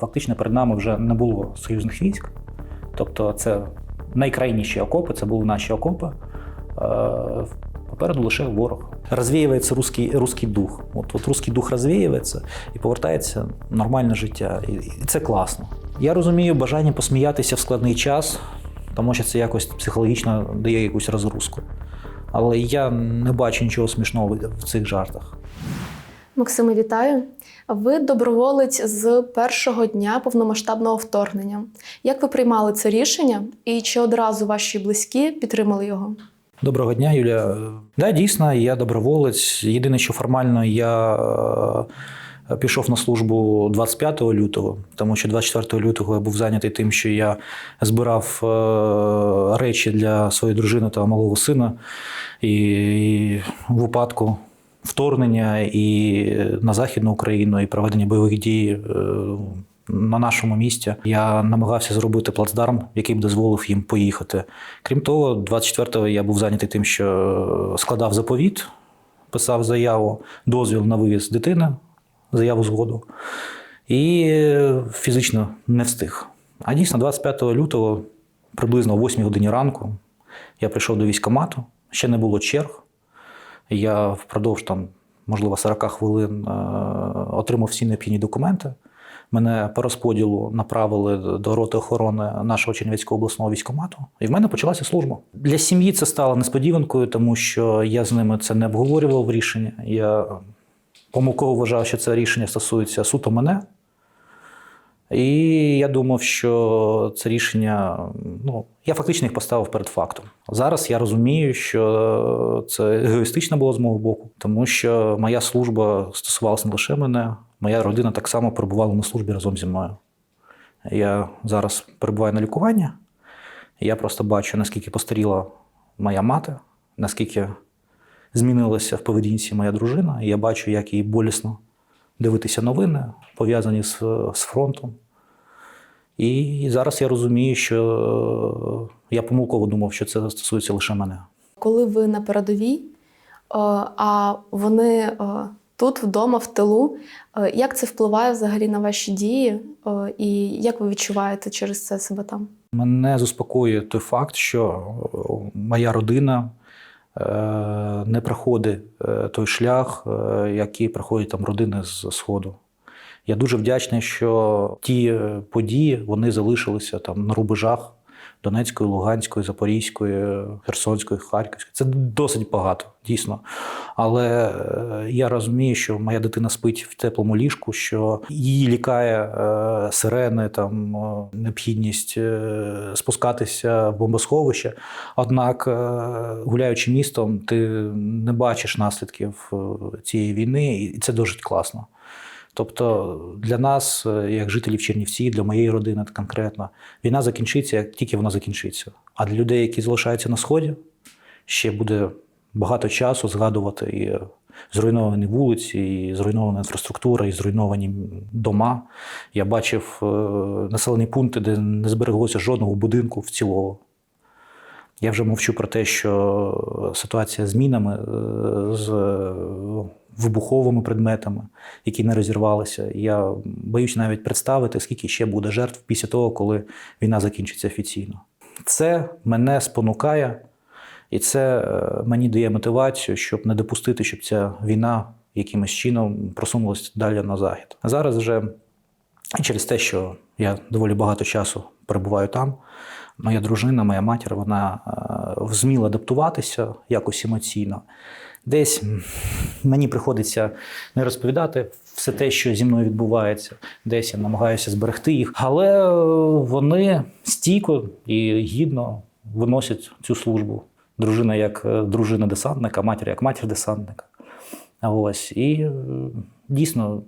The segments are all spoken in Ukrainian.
Фактично перед нами вже не було союзних військ. Тобто, це найкрайніші окопи, це були наші окопи. Е, Попереду лише ворог. Розвіюється русський, русський дух. От, от русський дух розвіюється і повертається нормальне життя. І, це класно. Я розумію бажання посміятися в складний час, тому що це якось психологічно дає якусь розгрузку. Але я не бачу нічого смішного в цих жартах. Максиме, вітаю. Ви доброволець з першого дня повномасштабного вторгнення. Як ви приймали це рішення і чи одразу ваші близькі підтримали його? Доброго дня, Юля. Да, дійсно, я доброволець. Єдине, що формально я е, пішов на службу 25 лютого, тому що 24 лютого я був зайнятий тим, що я збирав е, речі для своєї дружини та малого сина. І в випадку вторгнення і на Західну Україну, і проведення бойових дій е, на нашому місці. Я намагався зробити плацдарм, який б дозволив їм поїхати. Крім того, 24-го я був зайнятий тим, що складав заповіт, писав заяву, дозвіл на вивіз дитини, заяву згоду, і фізично не встиг. А дійсно, 25 лютого, приблизно о 8 годині ранку, я прийшов до військкомату, ще не було черг. Я впродовж там, можливо, 40 хвилин е, отримав всі необхідні документи. Мене по розподілу направили до роти охорони нашого Чернівецького обласного військкомату, і в мене почалася служба. Для сім'ї це стало несподіванкою, тому що я з ними це не обговорював рішення. Я помилково вважав, що це рішення стосується суто мене. І я думав, що це рішення, ну, я фактично їх поставив перед фактом. Зараз я розумію, що це егоїстично було з мого боку, тому що моя служба стосувалася не лише мене, моя родина так само перебувала на службі разом зі мною. Я зараз перебуваю на лікуванні, я просто бачу, наскільки постаріла моя мати, наскільки змінилася в поведінці моя дружина, і я бачу, як їй болісно дивитися новини, пов'язані з, з фронтом. І зараз я розумію, що я помилково думав, що це стосується лише мене. Коли ви на передовій, е, а вони е, тут вдома, в тилу, е, як це впливає взагалі на ваші дії, е, і як ви відчуваєте через це себе там? Мене заспокоює той факт, що моя родина е, не проходить е, той шлях, е, який проходять там родини з Сходу. Я дуже вдячний, що ті е, події вони залишилися там на рубежах Донецької, Луганської, Запорізької, Херсонської, Харківської. Це досить багато, дійсно. Але е, я розумію, що моя дитина спить в теплому ліжку, що її лікає е, сирени, там е, необхідність спускатися в бомбосховище. Однак, гуляючи містом, ти не бачиш наслідків цієї війни, і це дуже класно. Тобто для нас, е, як жителів Чернівці, для моєї родини конкретно, війна закінчиться, як тільки вона закінчиться. А для людей, які залишаються на сході, ще буде багато часу згадувати і зруйновані вулиці, і зруйнована інфраструктура, і зруйновані дома. Я бачив е, населені пункти, де не збереглося жодного будинку в цілому. Я вже мовчу про те, що ситуація з мінами, е, з вибуховими предметами, які не розірвалися. Я боюсь навіть представити, скільки ще буде жертв після того, коли війна закінчиться офіційно. Це мене спонукає, і це е, мені дає мотивацію, щоб не допустити, щоб ця війна якимось чином просунулася далі на захід. А зараз вже через те, що я доволі багато часу перебуваю там. Моя дружина, моя матір, вона е, зміла адаптуватися якось емоційно. Десь мені приходиться не розповідати все те, що зі мною відбувається. Десь я намагаюся зберегти їх. Але е, вони стійко і гідно виносять цю службу. Дружина як е, дружина десантника, матір як матір десантника. Ось. І е, дійсно,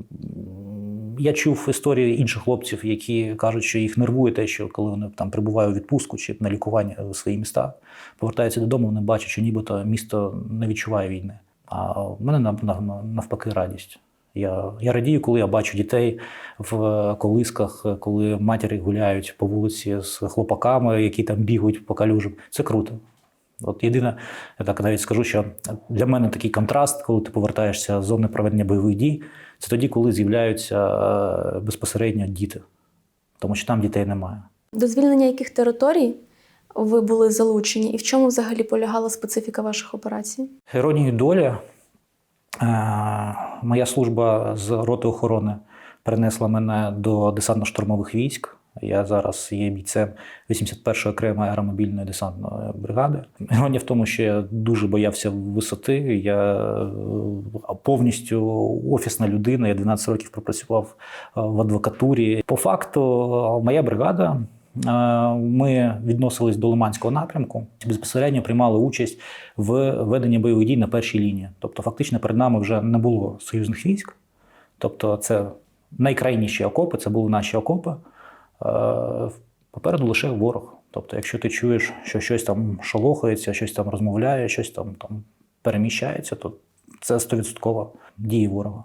я чув історії інших хлопців, які кажуть, що їх нервує те, що коли вони там прибувають у відпустку чи на лікування в свої міста, повертаються додому, вони бачать, що нібито місто не відчуває війни. А в мене нав- нав- навпаки радість. Я, я радію, коли я бачу дітей в колисках, коли матері гуляють по вулиці з хлопаками, які там бігають по калюжам. Це круто. От єдине, я так навіть скажу, що для мене такий контраст, коли ти повертаєшся з зони проведення бойових дій, це тоді, коли з'являються е, безпосередньо діти. тому що там дітей немає. До звільнення яких територій ви були залучені, і в чому взагалі полягала специфіка ваших операцій? Іронію долі, е, моя служба з роти охорони перенесла мене до десантно-штурмових військ. Я зараз є бійцем 81-ї окремої аеромобільної десантної бригади. Іронія в тому, що я дуже боявся висоти. Я е, повністю офісна людина. Я 12 років пропрацював е, в адвокатурі. По факту, е, моя бригада. Ми відносились до Лиманського напрямку, безпосередньо приймали участь в веденні бойових дій на першій лінії. Тобто, фактично, перед нами вже не було союзних військ. Тобто, це найкрайніші окопи, це були наші окопи. Е, Попереду лише ворог. Тобто, якщо ти чуєш, що щось там шолохається, щось там розмовляє, щось там, там переміщається, то це 100% дії ворога.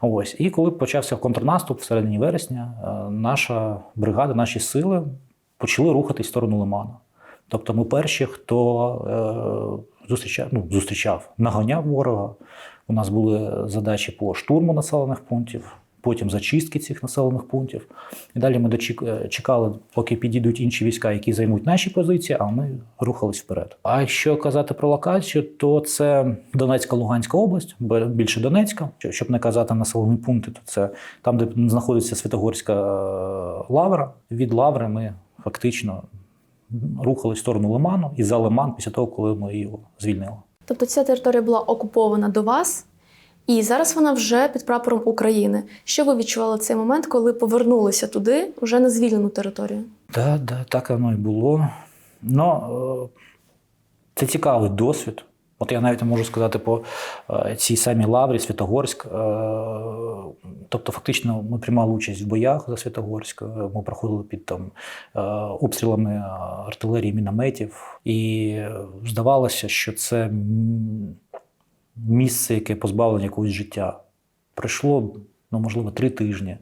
Ось. І коли почався контрнаступ в середині вересня, е, наша бригада, наші сили почали рухатись в сторону Лиману. Тобто ми перші, хто е, зустрічав, ну, зустрічав, наганяв ворога. У нас були задачі по штурму населених пунктів, потім зачистки цих населених пунктів. І далі ми е, чекали, поки підійдуть інші війська, які займуть наші позиції, а ми рухались вперед. А якщо казати про локацію, то це Донецька, Луганська область, більше Донецька. Що- Щоб не казати населені пункти, то це там, де знаходиться Святогорська е, лавра. Від лаври ми фактично рухались в сторону Лиману і за Лиман після того, коли ми його звільнили. Тобто ця територія була окупована до вас, і зараз вона вже під прапором України. Що ви відчували цей момент, коли повернулися туди, вже на звільнену територію? Так, да, так воно і було. Ну, це цікавий досвід. От я навіть можу сказати по е, цій самій лаврі Святогорськ. е, Тобто, фактично, ми приймали участь в боях за Святогорськ. Ми проходили під там обстрілами артилерії, мінометів. І здавалося, що це місце, яке позбавлено якогось життя. Пройшло, ну, можливо, три тижні.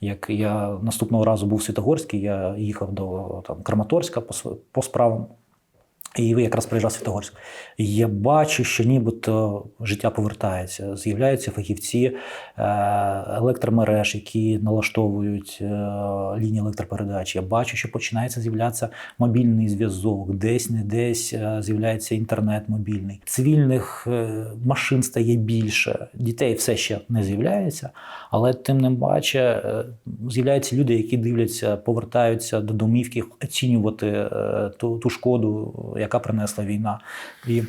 Як я наступного разу був в Світогорській, я їхав до там, Краматорська по, по справам. І якраз приїжджав Святогорськ. І я бачу, що нібито життя повертається. З'являються фахівці е, електромереж, які налаштовують е, лінії електропередач. Я бачу, що починається з'являтися мобільний зв'язок, десь не десь е, з'являється інтернет мобільний. Цивільних машин стає більше, дітей все ще не з'являється, але тим не паче з'являються люди, які дивляться, повертаються до домівки, оцінювати ту, ту шкоду, яка принесла війна. І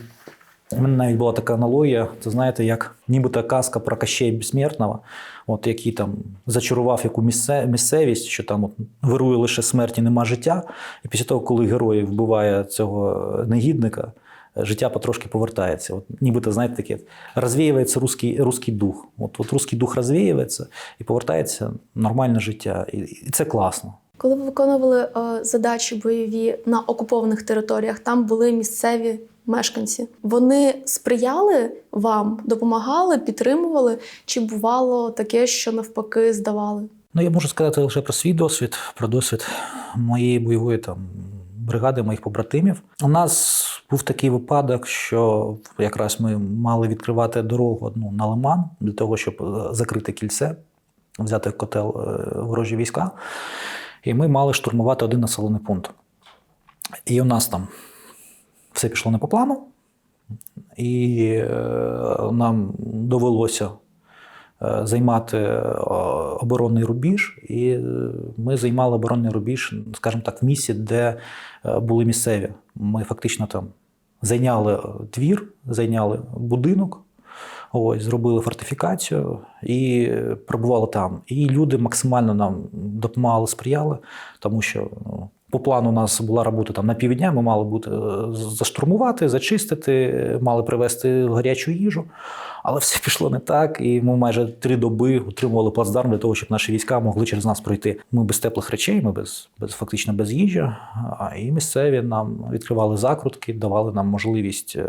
у мене навіть була така аналогія, це знаєте, як нібито казка про Кащея Безсмертного, от який там зачарував яку місце, місцевість, що там от вирує лише смерть і нема життя. І після того, коли герой вбиває цього негідника, життя потрошки повертається. От, нібито, знаєте, таке розвіюється русський, русський дух. От, от русський дух розвіюється і повертається нормальне життя. І, і це класно. Коли ви виконували е, задачі бойові на окупованих територіях, там були місцеві мешканці. Вони сприяли вам, допомагали, підтримували? Чи бувало таке, що навпаки здавали? Ну, я можу сказати лише про свій досвід, про досвід моєї бойової там бригади, моїх побратимів. У нас був такий випадок, що якраз ми мали відкривати дорогу одну на Лиман для того, щоб е, закрити кільце, взяти в котел е, ворожі війська. І ми мали штурмувати один населений пункт. І у нас там все пішло не по плану, і е, нам довелося е, займати е, оборонний рубіж, і ми займали оборонний рубіж, скажімо так, в місці, де були місцеві. Ми фактично там зайняли двір, зайняли будинок. Ось, зробили фортифікацію і пробували там. І люди максимально нам допомагали, сприяли, тому що ну, по плану у нас була робота там на півдня. Ми мали бути е, заштурмувати, зачистити, е, мали привезти гарячу їжу. Але все пішло не так, і ми майже три доби утримували плацдарм для того, щоб наші війська могли через нас пройти. Ми без теплих речей, ми без, без фактично без їжі. І місцеві нам відкривали закрутки, давали нам можливість е,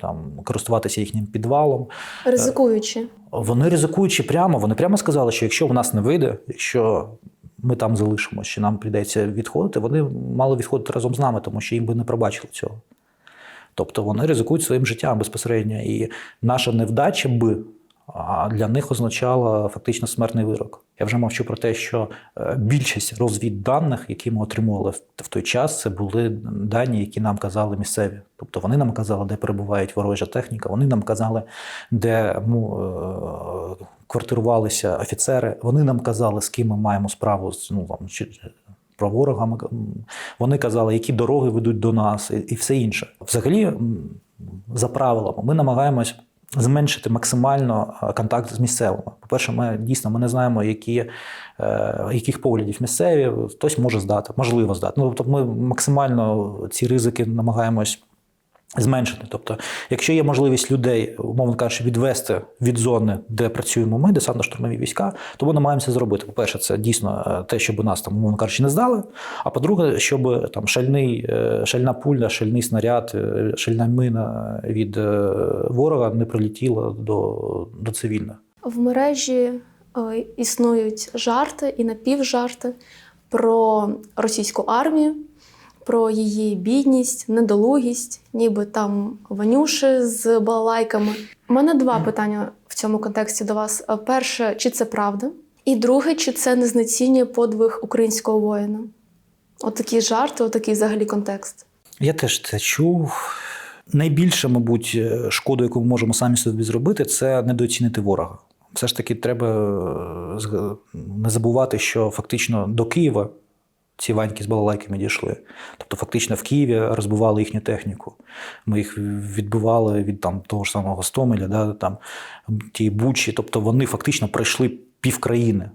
там користуватися їхнім підвалом. Ризикуючи. Вони ризикуючи прямо, вони прямо сказали, що якщо в нас не вийде, якщо ми там залишимося, що нам прийдеться відходити, вони мали відходити разом з нами, тому що їм би не пробачили цього. Тобто вони ризикують своїм життям безпосередньо. І наша невдача би для них означала фактично смертний вирок. Я вже мовчу про те, що е, більшість розвідданих, які ми отримували в- той час, це були дані, які нам казали місцеві. Тобто вони нам казали, де перебувають ворожа техніка, вони нам казали, де ну, е, квартирувалися офіцери, вони нам казали, з ким ми маємо справу ну, там, про ворога. Вони казали, які дороги ведуть до нас, і, і все інше. Взагалі, за правилами, ми намагаємось зменшити максимально е, контакт з місцевими. По-перше, ми дійсно ми не знаємо, які, е, яких поглядів місцеві, хтось може здати, можливо здати. Ну, тобто ми максимально ці ризики намагаємось зменшити. Тобто, якщо є можливість людей, умовно кажучи, відвести від зони, де працюємо ми, десантно-штурмові війська, то ми намагаємося зробити. По-перше, це дійсно е, те, щоб нас там, умовно кажучи, не здали. А по-друге, щоб там шальний, е, шальна пуля, шальний снаряд, е, шальна мина від е, ворога не прилетіла до, до цивільних. В мережі е, існують жарти і напівжарти про російську армію, про її бідність, недолугість, ніби там ванюши з балалайками. У мене два питання в цьому контексті до вас. Перше, чи це правда? І друге, чи це не знецінює подвиг українського воїна? Отакі жарти, отакий взагалі контекст. Я теж це чув. Найбільше, мабуть, е, шкоду, яку ми можемо самі собі зробити, це недооцінити ворога. Все ж таки, треба е, не забувати, що фактично до Києва ці ваньки з балалайками дійшли. Тобто, фактично в Києві розбивали їхню техніку. Ми їх відбивали від там, того ж самого Гостомеля, да, там, ті Бучі. Тобто вони фактично пройшли півкраїни.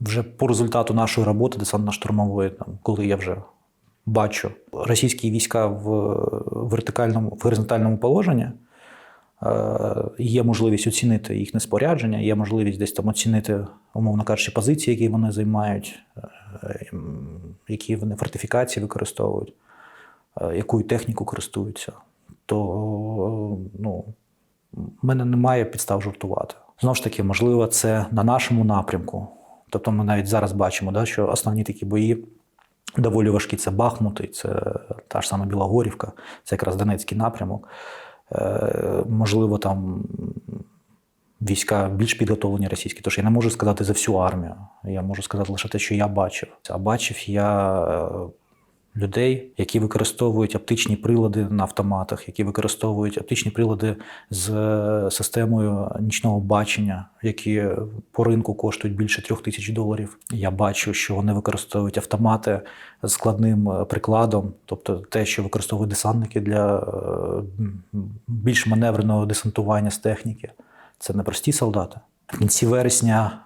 Вже по результату нашої роботи десантно-штурмової, там, коли я вже бачу російські війська в вертикальному, в горизонтальному положенні. Е, Є можливість оцінити їхнє спорядження, є можливість десь там оцінити, умовно кажучи, позиції, які вони займають, е, які вони фортифікації використовують, е, якою техніку користуються. То ну, в мене немає підстав жартувати. Знову ж таки, можливо, це на нашому напрямку. Тобто ми навіть зараз бачимо, да, що основні такі бої доволі важкі. Це Бахмут, і це та ж сама Білогорівка, це якраз Донецький напрямок. Е, можливо, там війська більш підготовлені російські, тож я не можу сказати за всю армію. Я можу сказати лише те, що я бачив. А бачив я е, людей, які використовують оптичні прилади на автоматах, які використовують оптичні прилади з е, системою нічного бачення, які по ринку коштують більше трьох тисяч доларів. Я бачу, що вони використовують автомати з складним е, прикладом, тобто те, що використовують десантники для е, більш маневреного десантування з техніки. Це не прості солдати. В кінці вересня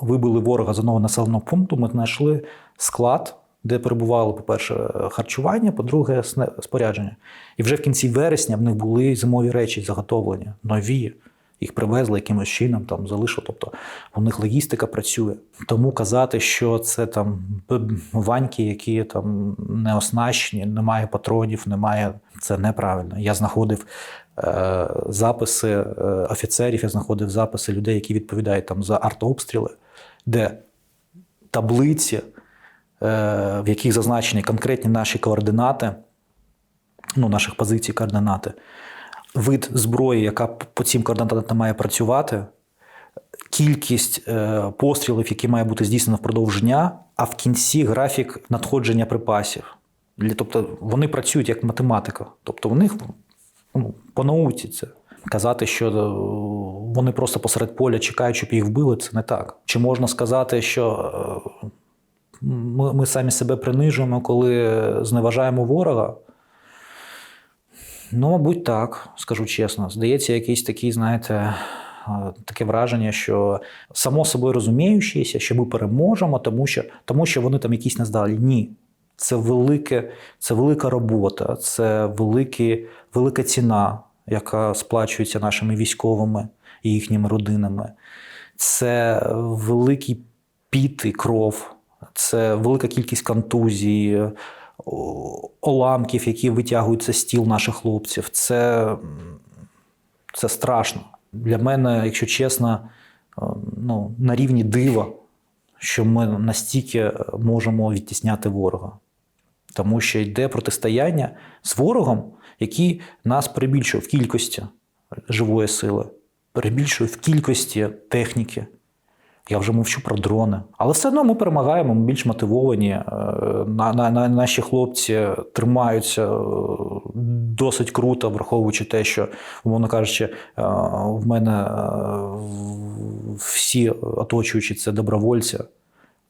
вибили ворога з одного населеного пункту. Ми знайшли склад, де перебувало, по-перше, харчування, по-друге, спорядження. І вже в кінці вересня в них були зимові речі заготовлені, нові. Їх привезли якимось чином, там залишили. Тобто у них логістика працює. Тому казати, що це там ваньки, які там не оснащені, немає патронів, немає. Це неправильно. Я знаходив е, записи е, офіцерів, я знаходив записи людей, які відповідають там за артобстріли, де таблиці, в яких зазначені конкретні наші координати, ну, наших позицій координати, вид зброї, яка по цим координатам має працювати, кількість е, пострілів, які має бути здійснено впродовж дня, а в кінці графік надходження припасів. Тобто вони працюють як математика. Тобто в них ну, по науці це. Казати, що е, вони просто посеред поля чекають, щоб їх вбили, це не так. Чи можна сказати, що е, ми, ми самі себе принижуємо, коли зневажаємо ворога? Ну, мабуть, так, скажу чесно. Здається, якийсь такий, знаєте, е, таке враження, що само собою розуміючися, що ми переможемо, тому що, тому що вони там якісь нездалі. Ні. Це, велике, це велика робота, це великі, велика ціна, яка сплачується нашими військовими і їхніми родинами. Це великий піт і кров, це велика кількість контузій, оламків, які витягуються з стіл наших хлопців. Це, це страшно. Для мене, якщо чесно, е, ну, на рівні дива, що ми настільки можемо відтісняти ворога. Тому що йде протистояння з ворогом, який нас перебільшує в кількості живої сили. перебільшує в кількості техніки. Я вже мовчу про дрони. Але все одно ми перемагаємо, ми більш мотивовані. Е, На, на, на, наші хлопці тримаються е, досить круто, враховуючи те, що, умовно кажучи, е, в мене всі оточуючі це добровольці.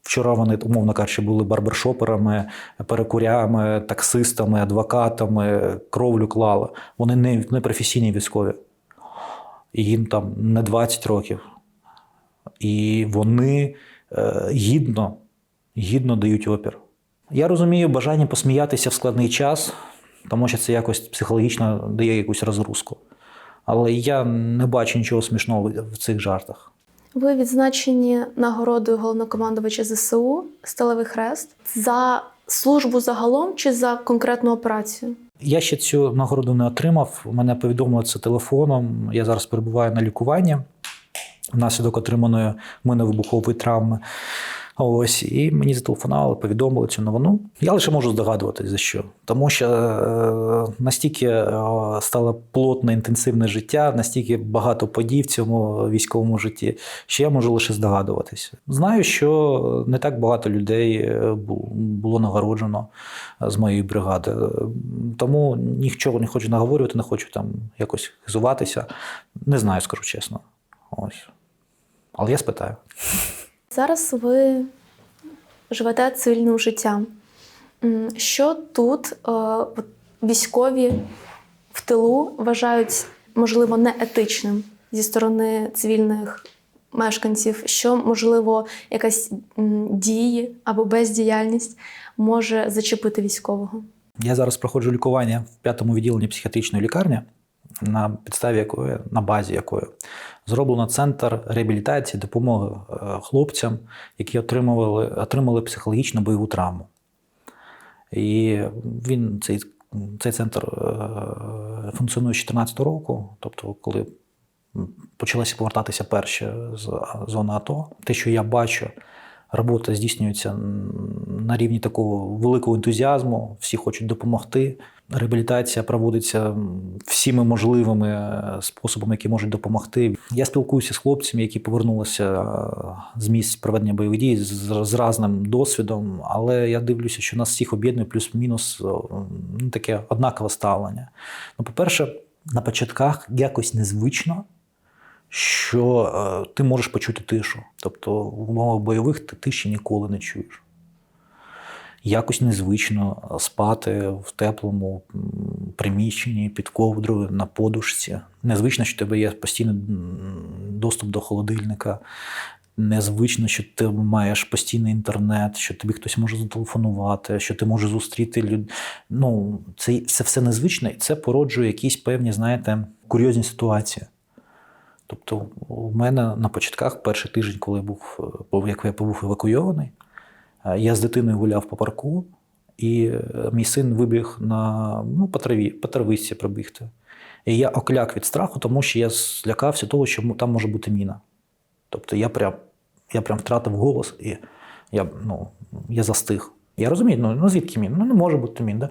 Вчора вони, умовно кажучи, були барбершоперами, перекурями, таксистами, адвокатами, кровлю клали. Вони не, не професійні військові. Їм там не 20 років. І вони е, гідно, гідно дають опір. Я розумію бажання посміятися в складний час, тому що це якось психологічно дає якусь розгрузку. Але я не бачу нічого смішного в цих жартах. Ви відзначені нагородою головнокомандувача ЗСУ Сталевий Хрест за службу загалом чи за конкретну операцію? Я ще цю нагороду не отримав. Мене повідомили це телефоном. Я зараз перебуваю на лікуванні внаслідок отриманої миновибухової травми. Ось, і мені зателефонували, повідомили цю новину. Я лише можу здогадуватись за що. Тому що е, настільки е, стало плотне, інтенсивне життя, настільки багато подій в цьому військовому житті, що я можу лише здогадуватися. Знаю, що не так багато людей е, було нагороджено е, з моєї бригади. Е, Тому нічого не хочу наговорювати, не хочу там якось хизуватися. Не знаю, скажу чесно. Ось. Але я спитаю. Зараз ви живете цивільним життям. Що тут е, військові в тилу вважають, можливо, неетичним зі сторони цивільних мешканців? Що, можливо, якась дії або бездіяльність може зачепити військового? Я зараз проходжу лікування в п'ятому відділенні психіатричної лікарні, на підставі якої, на базі якої зроблено центр реабілітації, допомоги е, хлопцям, які отримували, отримали психологічну бойову травму. І він, цей, цей центр е, функціонує з 2014 року, тобто, коли почалися повертатися перші з зони АТО. Те, що я бачу, робота здійснюється на рівні такого великого ентузіазму, всі хочуть допомогти. Реабілітація проводиться всіми можливими е, способами, які можуть допомогти. Я спілкуюся з хлопцями, які повернулися е, з місць проведення бойових дій з, з разним досвідом, але я дивлюся, що нас всіх об'єднує плюс-мінус е, ну, таке однакове ставлення. Ну, по-перше, на початках якось незвично що ти можеш почути тишу. Тобто в умовах бойових ти тиші ніколи не чуєш. Якось незвично спати в теплому приміщенні під ковдрою на подушці. Незвично, що в тебе є постійний доступ до холодильника. Незвично, що ти маєш постійний інтернет, що тобі хтось може зателефонувати, що ти можеш зустріти люд... Ну, це, це все незвично, і це породжує якісь певні, знаєте, курйозні ситуації. Тобто, у мене на початках перший тиждень, коли я був, е, як я був евакуйований, е, я з дитиною гуляв по парку, і е, мій син вибіг на ну, по траві, по травичці пробігти. І я окляк від страху, тому що я злякався того, що там може бути міна. Тобто я прям, я прям втратив голос і я, ну, я застиг. Я розумію, ну, ну звідки мін? Ну не може бути мін. Да?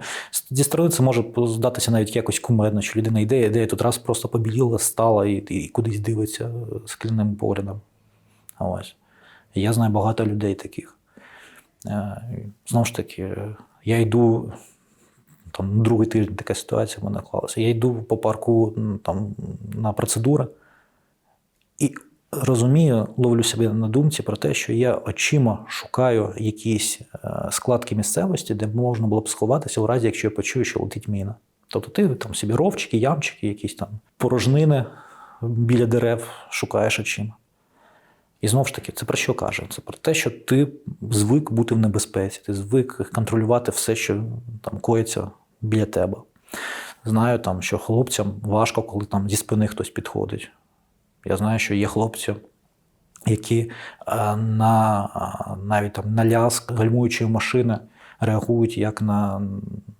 Зі сторони це може здатися навіть якось кумедно, що людина йде, йде, і тут раз просто побіліла, стала і, і кудись дивиться скляним поглядом. Ось. Я знаю багато людей таких. Е, Знову ж таки, я йду. Там другий тиждень така ситуація в клалася. Я йду по парку там, на процедури і розумію, ловлю себе на думці про те, що я очима шукаю якісь е, складки місцевості, де можна було б сховатися у разі, якщо я почую, що летить міна. Тобто ти там собі ровчики, ямчики, якісь там порожнини біля дерев шукаєш очима. І знову ж таки, це про що каже? Це про те, що ти звик бути в небезпеці, ти звик контролювати все, що там коїться біля тебе. Знаю, там, що хлопцям важко, коли там зі спини хтось підходить. Я знаю, що є хлопці, які е, на е, навіть там на ляск гальмуючої машини реагують як на,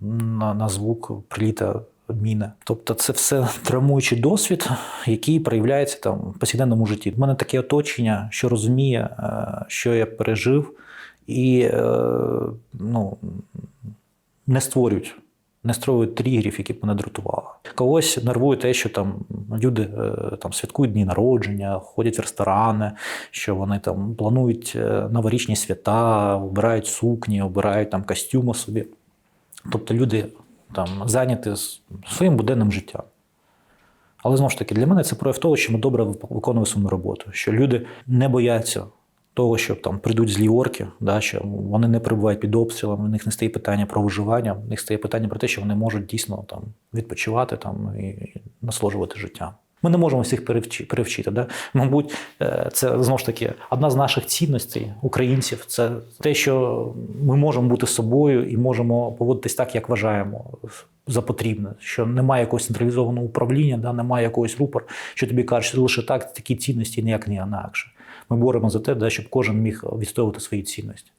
на, на звук приліта міни. Тобто це все травмуючий досвід, який проявляється там в повсякденному житті. У мене таке оточення, що розуміє, е, що я пережив, і е, ну, не створюють не строюють тригерів, які б мене дратували. Когось нервує те, що там люди е, там святкують дні народження, ходять в ресторани, що вони там планують новорічні свята, обирають сукні, обирають там костюми собі. Тобто люди там зайняті своїм буденним життям. Але знову ж таки, для мене це прояв того, що ми добре виконуємо свою роботу, що люди не бояться того, що там прийдуть злі орки, да, що вони не перебувають під обстрілами, в них не стає питання про виживання, у них стає питання про те, що вони можуть дійсно там відпочивати там і насолоджувати життям. Ми не можемо всіх перевчи, перевчити. Да? Мабуть, е, це знову ж таки одна з наших цінностей українців. Це те, що ми можемо бути собою і можемо поводитись так, як вважаємо за потрібне. Що немає якогось централізованого управління, да? немає якогось рупор, що тобі кажуть, що лише так такі цінності ніяк не інакше. Ми боремося за те, да, щоб кожен міг відстоювати свої цінності.